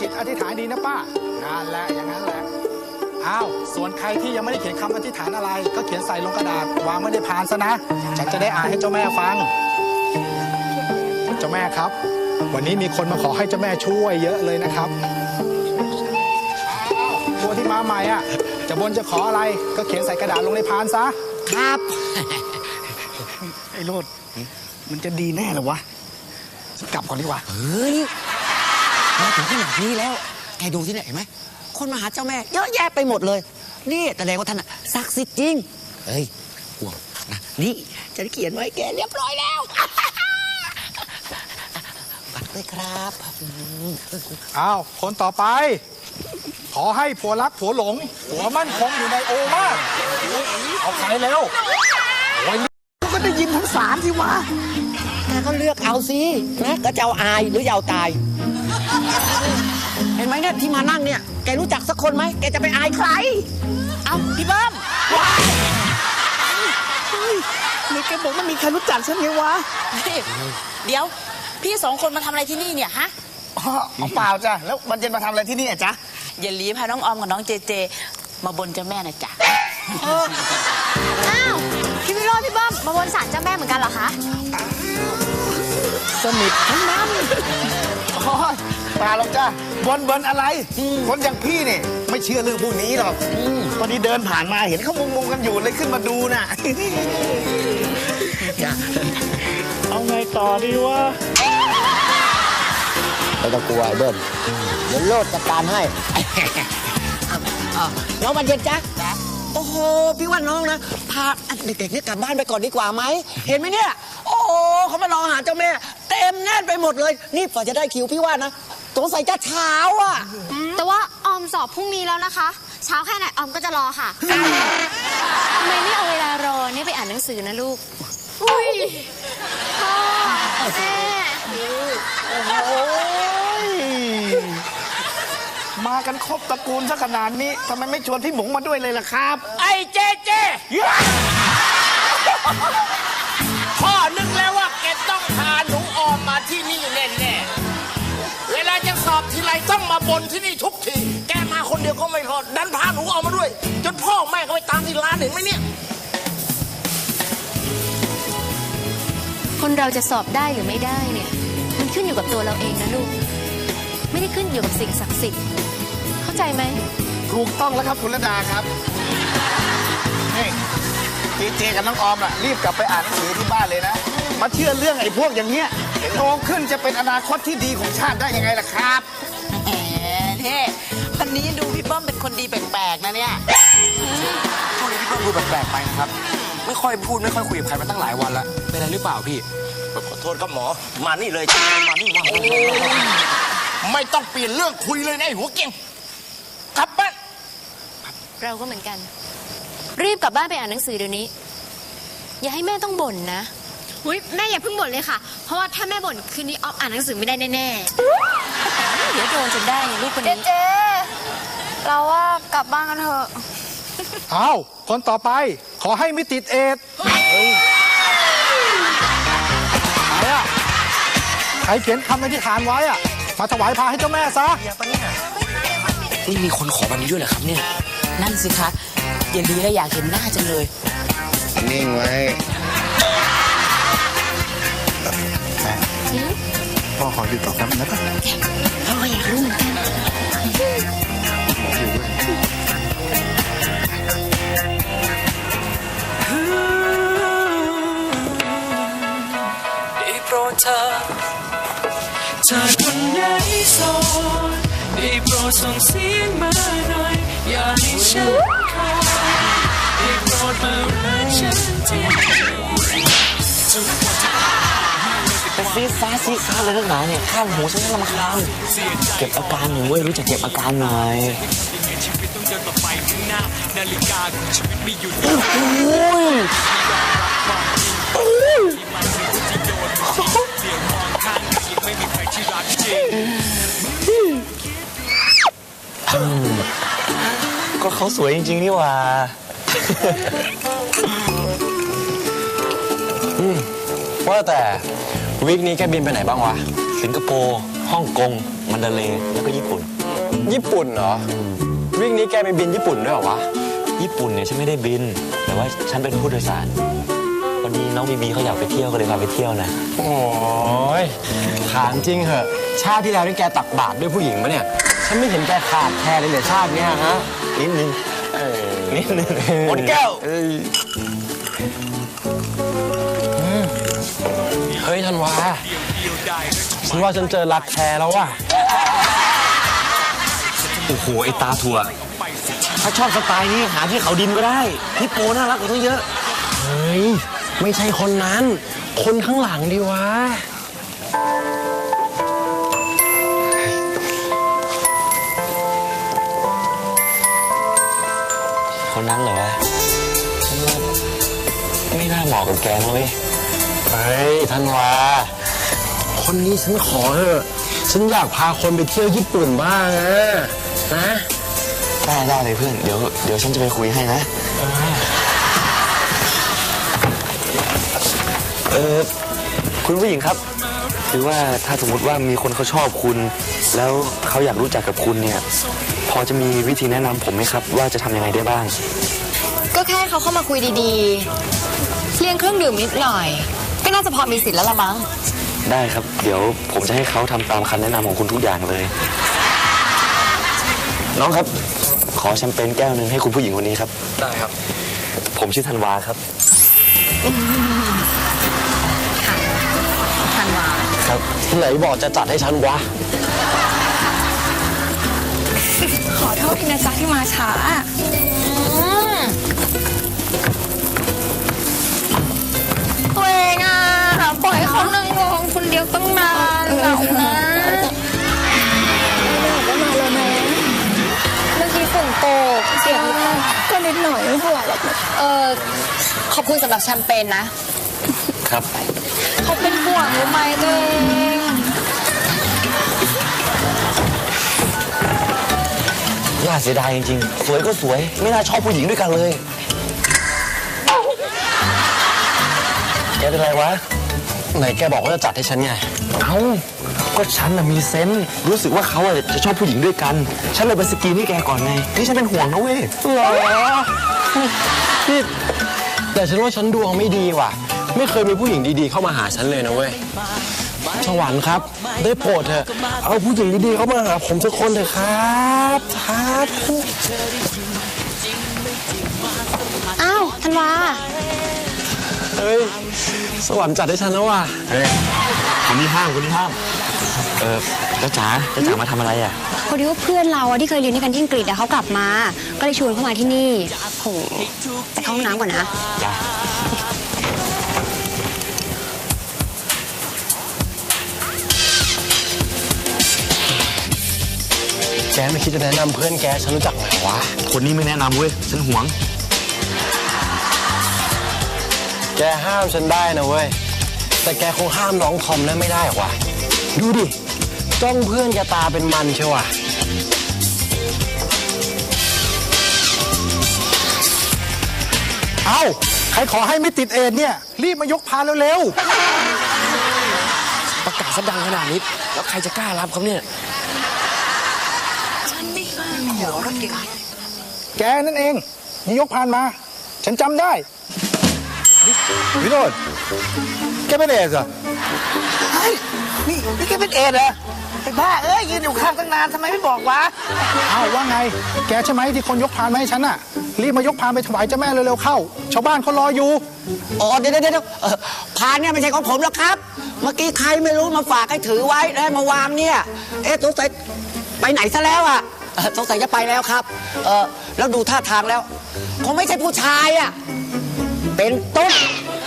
จิตอธิษฐานดีนะป้านั่นแหละอย่างนั้นแหละอ้าวส่วนใครที่ยังไม่ได้เขียนคำอธิษฐานอะไร ก็เขียนใส่ลงกระดาษวางไว้ในพานซะนะฉันจะได้อ่านให้เจ้าแม่ฟัง เจ้าแม่ครับ วันนี้มีคนมาขอให้เจ้าแม่ช่วยเยอะเลยนะครับอ้าวตัวที่มาใหม่อะจะบนจะขออะไรก็เขียนใส่กระดาษลงในพานซะ ครับ ไอ้โรดมันจะดีแน่เหรอวะฉันกลับก่อนดีกว่า เฮ้ย มาถึงขนาดนี้แล้ว แกดูที่ไหนเห็นไหม คนมาหาเจ้าแม่ เยอะแยะไปหมดเลย นี่แสดงว่าท่านน่ะศักดิ์สิทธิ์จริง เฮ้ยห่วงนะนี่ฉันเขียนไว้แกเรียบร้อยแล้วปัดด้วยครับอ้าว คนต่อไป ขอให้ผัวรักผัวหลง ผัวมั่นคงอยู่ในโอวาทเอาใครเร็วก็ได้ยินทั้งสารสิวะ แกก็เลือกเอาสินะก็จะเอาอายหรือจะเอาตาย เห็นไหมเนี่ยที่มานั่งเนี่ย แกรู้จักสักคนไหมแกจะไปอายใคร เอาพี่เบิ้มนี่แกบอกไม่มีใครรู้จักฉันไงวะนี่เดี๋ยว พี่สองคนมาทำอะไรที่นี่เนี่ยฮะอ๋อเอาเปล่าจ้ะแล้วมันเย็นมาทำอะไรที่นี่อะจ๊ะอย่าลีพาน้องออมกับน้องเจเจ มาบนเจ้าแม่นะจ๊ะอ้าว พี่วิโรจน์พี่เบิ้มมาบนศาลเจ้าแม่เหมือนกันเหรอคะ สนิททั้งนั้นอ๋อเปล่าหรอกจ้ะบนบนอะไร คนอย่างพี่เนี่ยไม่เชื่อเรื่องพวกนี้หรอกตอนนี้เดินผ่านมาเห็นเขามุงมุงๆกันอยู่เลยขึ้นมาดูน่ะเอาไงต่อดีวะไม่ต้องกลัวไอ้เบิ้มเดี๋ยวโลดจัดการให้อะน้องบันเย็นจ๊ะโอ้โหพี่ว่าน้องนะพาเด็กๆเนี่ยกลับบ้านไปก่อนดีกว่าไหมเห็นไหมเนี่ย โอ้โหเขามารอหาเจ้าแม่ เต็มแน่นไปหมดเลย นี่ฝ่าจะได้คิวพี่ว่านะ สงสัยจะเช้าอะ แต่ว่าออมสอบพรุ่งนี้แล้วนะคะ เช้าแค่ไหนออมก็จะรอค่ะทำไมไม่เอาเวลารอเนี่ยไปอ่านหนังสือนะลูก อุ้ยพ่อแม่โอ้ยมากันครบตระกูลซะขนาดนี้ทำไมไม่ชวนพี่หมงมาด้วยเลยล่ะครับ ไอ้เจเจ บนที่นี่ทุกทีแกมาคนเดียวก็ไม่พอดันพาหนูออกมาด้วย จนพ่อแม่ก็ไปตามที่ร้านเห็นไหมเนี่ย คนเราจะสอบได้หรือไม่ได้เนี่ย มันขึ้นอยู่กับตัวเราเองนะลูก ไม่ได้ขึ้นอยู่กับสิ่งศักดิ์สิทธิ์เข้าใจไหมถูกต้องแล้วครับคุณระดาครับนี่เจเจกับน้องออมน่ะรีบกลับไปอ่านหนังสือที่บ้านเลยนะ มาเชื่อเรื่องไอ้พวกอย่างเงี้ยโตขึ้นจะเป็นอนาคตที่ดีของชาติได้ยังไงล่ะครับแหม นี่วันนี้ดูพี่เบิ้มเป็นคนดีแปลกๆนะเนี่ยช่วงนี้พี่เพิ่งดูแปลกๆไปนะครับ ไม่ค่อยพูดไม่ค่อยคุยกับใครมาตั้งหลายวันแล้วเป็นอะไรหรือเปล่าพี่ขอโทษครับหมอ มานี่เลยมานี่มาไม่ต้องเปลี่ยนเรื่องคุยเลยนะไอ้หัวเก่งกลับบ้านเราก็เหมือนกัน รีบกลับบ้านไปอ่านหนังสือเดี๋ยวนี้ อย่าให้แม่ต้องบ่นนะอุ้ยแม่อย่าเพิ่งบ่นเลยค่ะ เพราะว่าถ้าแม่บ่นคืนนี้ออมอ่านหนังสือไม่ได้แน่ เดี๋ยวโดนจนได้ลูกคนๆนี้เจเราว่ากลับบ้านกันเถอะ อ้าวคนต่อไปขอให้ไม่ติดเอดส์ใครอะใครเขียนคำอธิษฐานไว้อะมาถวายพาให้เจ้าแม่ซะ นี่มีคนขอแบบนี้ด้วยเหรอครับเนี่ย นั่นสิคะอย่าลีแล้วอยากเห็นหน้าจังเลย นิ่งไว้ พ่อขออยู่ต่อแป๊บนะครับเราก็อยากรู้เหมือนกันได้โปรดเธอเธอคนไหนโสดได้โปรดส่งเสียงมาหน่อย อย่าให้ฉันคอยได้โปรดมารักฉันที จะซีดซ่าซีดซ่าเลยนักหนาเนี่ยข้ามหูฉันลำคาญเก็บอาการหนูเว้ยรู้จักเก็บอาการหน่อยชีวิตต้องเดินต่อไปข้างหน้านาฬิกาของชีวิตไม่หยุดไม่มีใครที่รักจริงก็เขาสวยจริงๆนี่หว่าอืมว่าแต่ วิกนี้แกบินไปไหนบ้างวะ สิงคโปร์ฮฮ่องกงมันดาเลย์แล้วก็ญี่ปุ่น ญี่ปุ่นเหรอวิ่งนี้แกไปบินญี่ปุ่นด้วยเหรอวะ ญี่ปุ่นเนี่ยฉันไม่ได้บิน แต่ว่าฉันเป็นผู้โดยสารวันนี้น้องบีบีเขาอยากไปเที่ยวก็เลยพาไปเที่ยวนะ โอ้ยถามจริงเหอะ ชาติที่แล้วนี่แกตักบาตรด้วยผู้หญิงปะเนี่ย ฉันไม่เห็นแกขาดแคร์เลยเนี่ยชาติเนี้ยฮะนิดนึงเออนิดนึงหมดแก้ว ธันวาฉันว่าฉันเจอรักแท้แล้วว่ะ โอ้โห ไอตาถั่ว ถ้าชอบสไตล์นี้หาที่เขาดินก็ได้ พี่โปน่ารักกว่าตั้งเยอะ เฮ้ย ไม่ใช่คนนั้น คนข้างหลังดีวะ คนนั้นเหรอวะฉันว่าไม่น่าเหมาะกับแกนะเว้ย เฮ้ยธันวา คนนี้ฉันขอเถอะฉันอยากพาคนไปเที่ยวญี่ปุ่นบ้างอะนะได้ได้เลยเพื่อน เดี๋ยวเดี๋ยวฉันจะไปคุยให้นะ เออคุณผู้หญิงครับ คือว่าถ้าสมมติว่ามีคนเขาชอบคุณ แล้วเขาอยากรู้จักกับคุณเนี่ย พอจะมีวิธีแนะนำผมไหมครับ ว่าจะทำยังไงได้บ้าง ก็แค่เขาเข้ามาคุยดีๆ เลี้ยงเครื่องดื่มนิดหน่อยก็ น่าจะพอมีสิทธิ์แล้วละมั้ง ได้ครับ เดี๋ยวผมจะให้เขาทำตามคำแนะนำของคุณทุกอย่างเลย น้องครับ ขอแชมเปญแก้วหนึ่งให้คุณผู้หญิงคนนี้ครับ ได้ครับ ผมชื่อธันวาครับทันวาครับไหนบอกจะจัดให้ฉันวะ ขอโทษทีนะจ๊ะที่มาช้า ตัวเองอะปล่อยให้เขานั่งรอคนเดียวตั้งนานเหงานะก็มาแล้วนะเมื่อกี้ฝนตกเสียงก็นิดหน่อยไม่เท่าไหร่หรอกเออขอบคุณสำหรับแชมเปญนะครับเขาเป็นห่วงรู้ไหมตัวเองน่าเสียดายจริงๆ สวยก็สวย ไม่น่าชอบผู้หญิงด้วยกันเลย แกเป็นไรวะ ไหนแกบอกว่าจะจัดให้ฉันไง เอ้า ก็ฉันน่ะมีเซนส์รู้สึกว่าเขาอะจะชอบผู้หญิงด้วยกัน ฉันเลยไปสกรีนให้แกก่อนไง นี่ฉันเป็นห่วงนะเว้ยเหรอนี่แต่ฉันว่าฉันดวงไม่ดีว่ะ ไม่เคยมีผู้หญิงดีๆเข้ามาหาฉันเลยนะเว้ย สวรรค์ครับ ได้โปรดเถอะ เอาผู้หญิงดีๆเข้ามาหาผมสักคนเถอะครับสาธุ สวรรค์จัดให้ฉันแล้วว่ะเฮ้ยคนนี้ห้ามคนนี้ห้าม เออแล้วจ๋าแล้วจ๋ามาทำอะไรอะ พอดีว่าเพื่อนเราอะที่เคยเรียนด้วยกันที่อังกฤษอะเขากลับมา ก็เลยชวนเข้ามาที่นี่โหไปเข้าห้องน้ำก่อนนะจ้าแกไม่คิดจะแนะนำเพื่อนแกฉันรู้จักไหมวะ คนนี้ไม่แนะนำเว้ย ฉันห่วง แกห้ามฉันได้นะเว้ย แต่แกคงห้ามน้องทอมนั้นไม่ได้หรอกวะดูดิ จ้องเพื่อนแกตาเป็นมันเชียววะเอ้าใครขอให้ไม่ติดเอดส์เนี่ย รีบมายกพานเร็วประกาศซะดังขนาดนี้ แล้วใครจะกล้ารับครับเนี่ยๆแกนั่นเอง นี่ยกพานมา ฉันจำได้ วิโรจน์แกเป็นเอสเหรอเฮ้ยนี่นี่แกเป็นเอสเหรอไอ้บ้าเอ้ยยืนอยู่ข้างตั้งนานทำไมไม่บอกวะเอ้าว่าไง แกใช่ไหมที่คนยกพานมาให้ฉันน่ะ รีบมายกพานไปถวายเจ้าแม่เร็วๆเข้า ชาวบ้านเขารออยู่ อ๋อเดี๋ยวเดี๋ยวเดี๋ยวเอ่อพานเนี่ยไม่ใช่ของผมหรอกครับ เมื่อกี้ใครไม่รู้มาฝากให้ถือไว้แล้วให้มาวางเนี่ย เอ๊ะสงสัยไปไหนซะแล้วอะเอ่อสงสัยจะไปแล้วครับ เออแล้วดูท่าทางแล้ว คงไม่ใช่ผู้ชายอะ เป็นตุ๊ด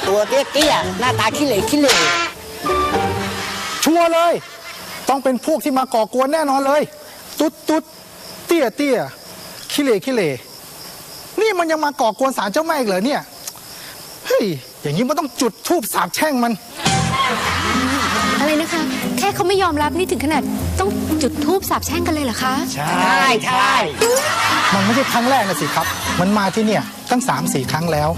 ตัวเตี้ยๆหน้าตาขี้เหร่ขี้เหร่ชัวร์เลย ต้องเป็นพวกที่มาก่อกวนแน่นอนเลย ตุ๊ดตุ๊ดเตี้ยเตี้ยขี้เหร่ขี้เหร่นี่มันยังมาก่อกวนสารเจ้าแม่อีกเหรอเนี่ยเฮ้ยอย่างนี้มันต้องจุดทูบสาบแช่งมัน อะไรนะคะ แค่เขาไม่ยอมรับนี่ถึงขนาด ต้องจุดธูปสาบแช่งกันเลยเหรอคะ ใช่ใช่มันไม่ใช่ครั้งแรกนะสิครับ มันมาที่เนี่ยตั้ง3ามสี่ครั้งแล้ว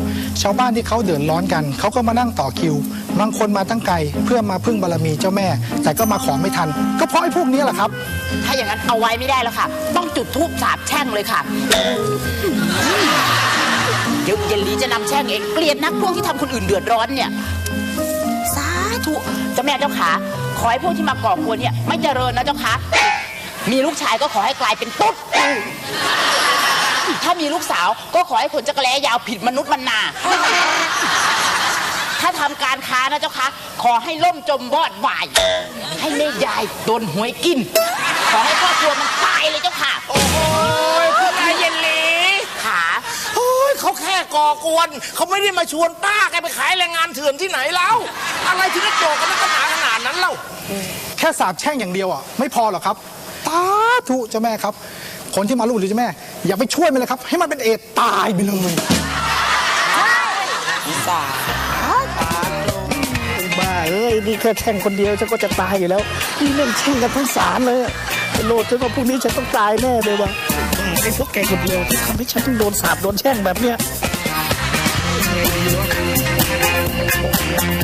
ชาวบ้านที่เขาเดือดร้อนกัน เขาก็มานั่งต่อคิว บางคนมาตั้งไกลเพื่อมาพึ่งบารมีเจ้าแม่ แต่ก็มาของไม่ทัน ก็เพราะไอ้พวกนี้แหละครับ ถ้าอย่างนั้นเอาไว้ไม่ได้แล้วค่ะ ต้องจุดธูปสาบแช่งเลยค่ะ เดี๋ยวเยนลีจะนำแช่งเอง เกลียดนักพวกที่ทำคนอื่นเดือดร้อนเนี่ย สาธุเจ้าแม่เจ้าขาข อให้พวกที่มาก่อกวนเนี่ยไม่เจริญนะเจ้าคะ มีลูกชายก็ขอให้กลายเป็นตุ๊ด ถ้ามีลูกสาวก็ขอให้ขนจักรแล้ยาวผิดมนุษย์มันนา ถ้าทำการค้านะเจ้าคะ ขอให้ล่มจมวอดวาย ให้แม่ยายโดนหวยกิน ขอให้ครอบครัวมันตายเลยเจ้าค่ะ โอ้ยคุณนายเย็นหลีขาโอ้ยเขาแค่ก่อกวน เขาไม่ได้มาชวนป้าแกไปขายแรงงานเถื่อนที่ไหนแล้ว อะไรที่ได้โจกกันนักหนาขนาด นั้นเล่า แค่สาบแช่งอย่างเดียวอะไม่พอหรอกครับตาทุเจ้าแม่ครับ คนที่มาลูกหรือเจ้าแม่ อย่าไปช่วยมันเลยครับ ให้มันเป็นเอดส์ตายไปเลยบ้าเอ้ยนี่แค่แช่งคนเดียวฉันก็จะตายอยู่แล้วนี่เล่นแช่งกันทั้งศาลเลยอะไอ้โลดฉันว่าพรุ่งนี้ฉันต้องตายแน่เลยว่ะไอ้พวกแกคนเดียวที่ทำให้ฉันต้องโดนสาบโดนแช่งแบบเนี้ย